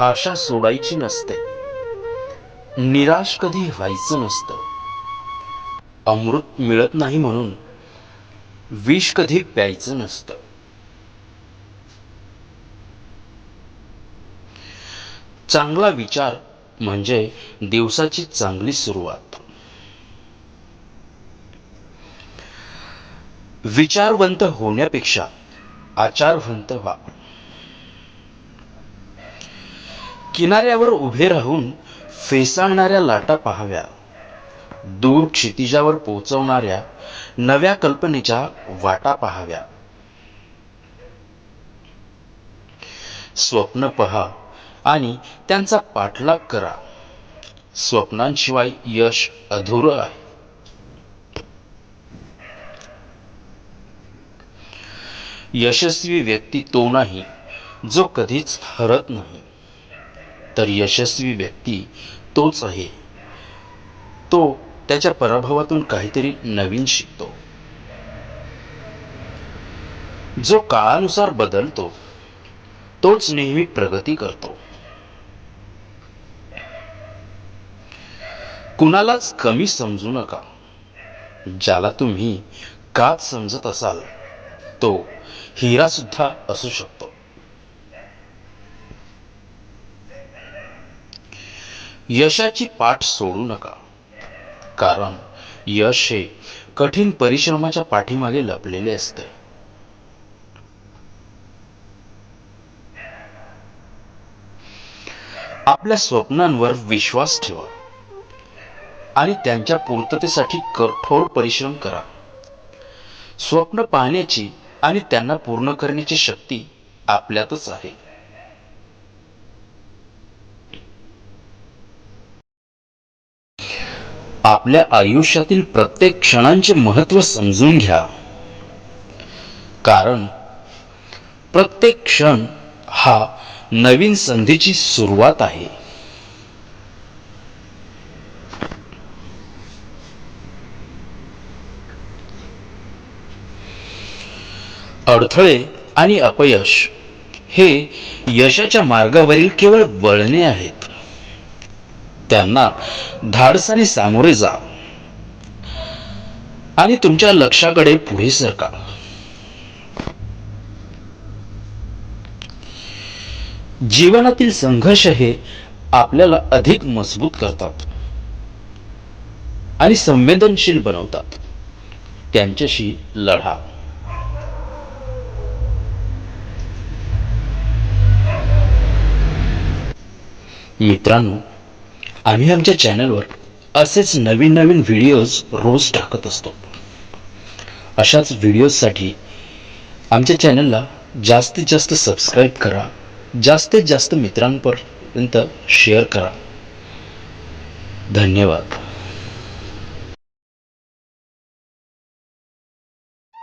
आशा सोडायची नसते. निराश कधी व्हायचं नसतं. अमृत मिळत नाही म्हणून विष कधी प्यायचं नसतं. चांगला विचार म्हणजे दिवसाची चांगली सुरुवात. विचारवंत होण्यापेक्षा आचारवंत व्हा. किनाऱ्यावर उभे राहून फेसाळणाऱ्या लाटा पाहाव्या. दूर क्षितिजावर पोचवणाऱ्या नव्या कल्पनेच्या वाटा पाहाव्या. स्वप्न पहा आणि त्यांचा पाठलाग करा. स्वप्नांशिवाय यश अधुरं आहे. यशस्वी व्यक्ती तो नाही जो कधीच हरत नाही. तर यशस्वी व्यक्ती तोच आहे. तो त्याच्या पराभवातून काहीतरी नवीन शिकतो. जो काळानुसार बदलतो तोच नेहमी प्रगती करतो. कुणालाच कमी समजू नका. ज्याला तुम्ही काच समजत असाल तो हिरा सुद्धा असू शकतो. यशाची पाठ सोडू नका. कारण यश हे कठीण परिश्रमाच्या पाठीमागे लपलेले असते. आपल्या स्वप्नांवर विश्वास ठेवा. आणि त्यांच्या पूर्ततेसाठी कठोर परिश्रम करा. स्वप्न पाहण्याची आणि त्यांना पूर्ण करण्याची शक्ती आपल्यातच आहे. आपल्या आयुष्यातील प्रत्येक क्षणांचे महत्त्व समजून घ्या. कारण प्रत्येक क्षण हा नवीन संधीची सुरुवात आहे. अडथळे आणि अपयश हे यशाच्या मार्गावरील केवळ वळणे आहेत. त्यांना धाडसाने सामोरे जा. आणि तुमच्या लक्षाकडे पुढे सरका जीवनातील संघर्ष हे आपल्याला अधिक मजबूत करतात. आणि संवेदनशील बनवतात. त्यांच्याशी लढा. मित्रांनो आम्ही आमच्या चॅनलवर असेच नवीन नवीन व्हिडिओज रोज टाकत असतो. अशाच व्हिडिओजसाठी आमच्या चॅनलला जास्तीत जास्त सबस्क्राईब करा. जास्तीत जास्त मित्रांपर्यंत शेअर करा. धन्यवाद.